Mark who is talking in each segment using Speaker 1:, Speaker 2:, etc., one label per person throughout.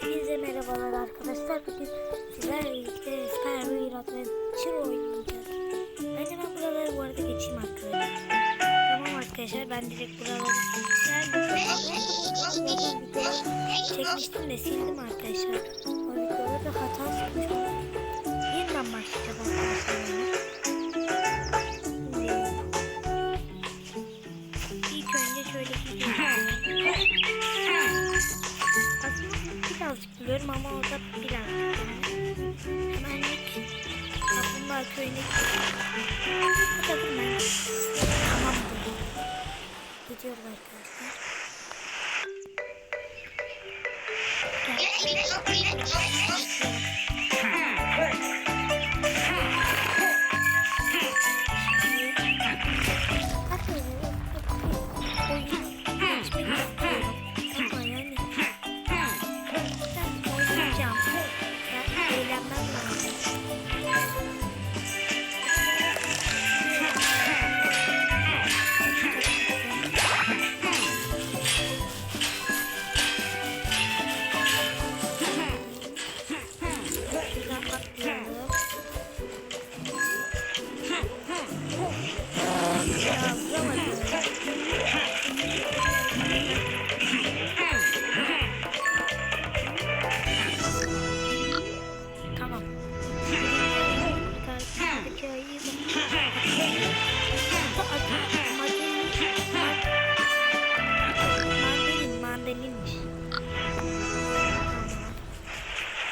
Speaker 1: Hepinize merhabalar arkadaşlar. Bugün sizlerle birlikte Wars Adventure oynayacağız. Bence ben buraları bu arada geçeyim arkadaşlar. Tamam arkadaşlar ben direkt buraları çekmiştim de sildim arkadaşlar. O videoda da hata çıkmış. Yeniden başlayacağız arkadaşlar. Birazcık biliyorum ama o da birazcık. Hemen ilk Kaplumbağa köyüne gidiyorum. Bakalım ben. Tamam dedi. Gidiyoruz arkadaşlar. Ama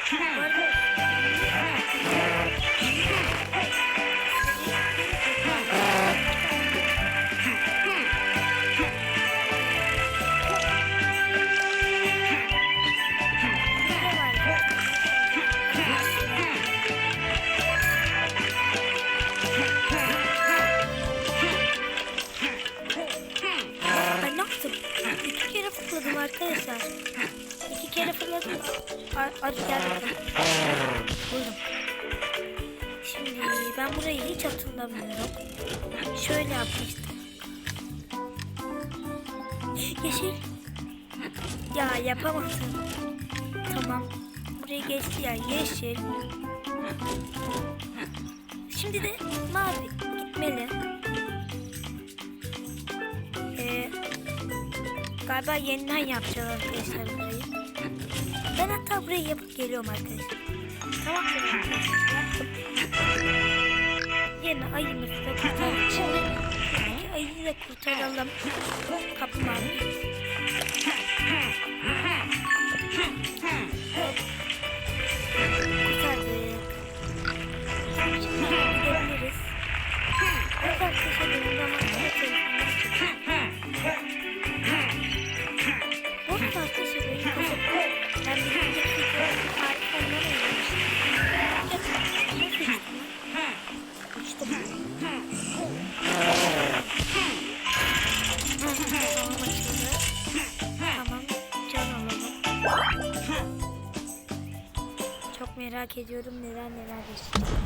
Speaker 1: Okay. Ben burayı hiç hatırlamıyorum. Şöyle yapmıştım. Yeşil. Ya yapamadım. Tamam. Buraya geçti ya yeşil. Şimdi de mavi gitmeli. Ee, galiba yeniden yapacağız arkadaşlar burayı. Ben hatta burayı yapıp geliyorum arkadaşlar. Tamam mı? Yine ayımızı da kurtaralım. Buradaki ayıyı da kurtaralım. Kaplumbağa. Kurtardık. Merak ediyorum neler neler yaşayacak.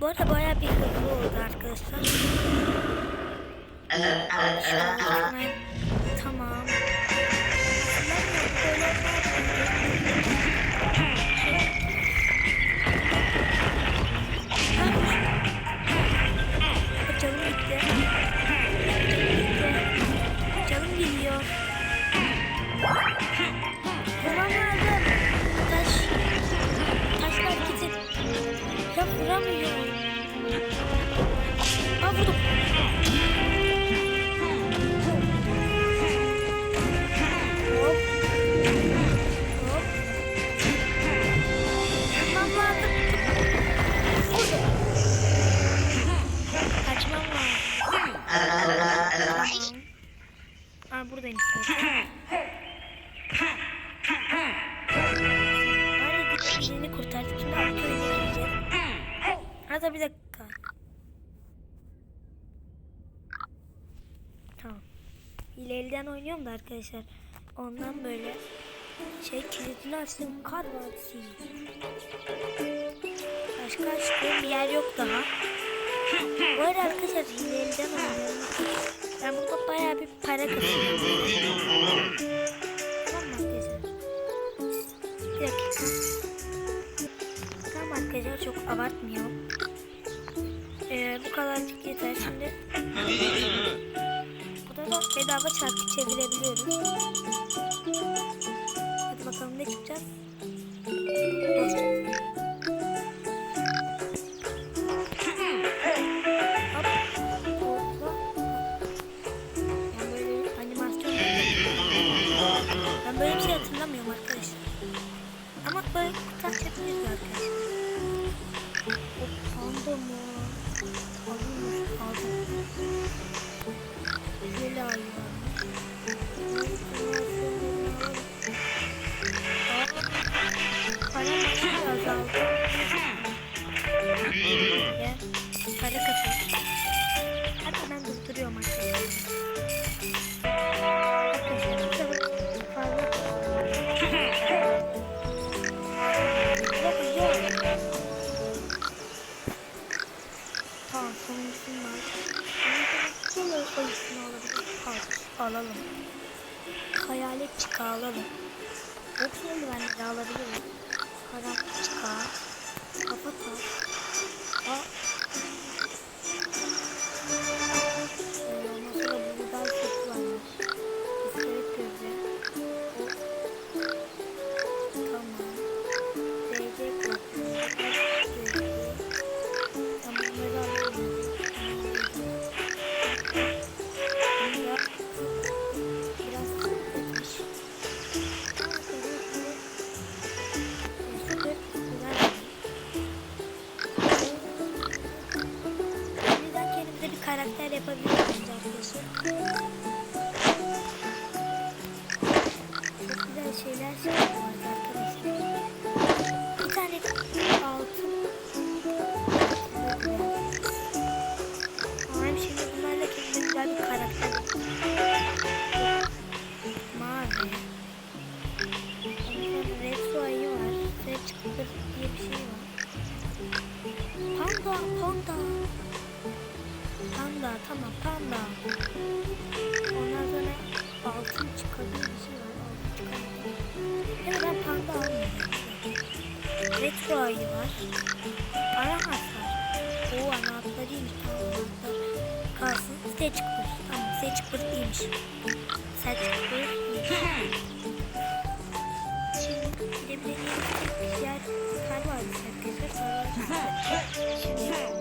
Speaker 1: Bu arada bayağı bir hızlı oldu arkadaşlar. Hatta bir dakika. Tamam. İleriden oynuyorum da arkadaşlar. Ondan böyle şey kilitini açtım. Kar vadisi. Başka açtığım yer yok daha. Bu arada arkadaşlar ileriden oynuyorum. Ben burada bayağı bir para kazanıyorum. Tamam arkadaşlar. Bir dakika. Tamam arkadaşlar çok abartmıyorum. Ee, bu kadarcık yeter şimdi. Burada da bedava çarpı çevirebiliyoruz. Hadi bakalım ne çıkacak. Boşluk. Ya, para kasıyor. Hatta ben durduruyorum arkadaşlar. Tamam sonuncusunu var. Sayısını alabilir. Al, alalım. Hayalet çıka alalım. Yoksa eldivenleri alabilirim. Karan çıka. Kafa tak. Karakter yapabiliriz arkadaşlar. Çok güzel şeyler çıkıyor arkadaşlar. Panda panda. Ondan sonra altın çıkabilir bir şey var. Altın çıkabilir. Ya ben panda almıyorum. Retro ayı var. Arahat var. Oo anahtarıymış. Tamam. Kalsın. Seç kurt. Tamam seç kurt iyiymiş. Seç kurt iyiymiş. Şimdi bir de bir yer var. Şimdi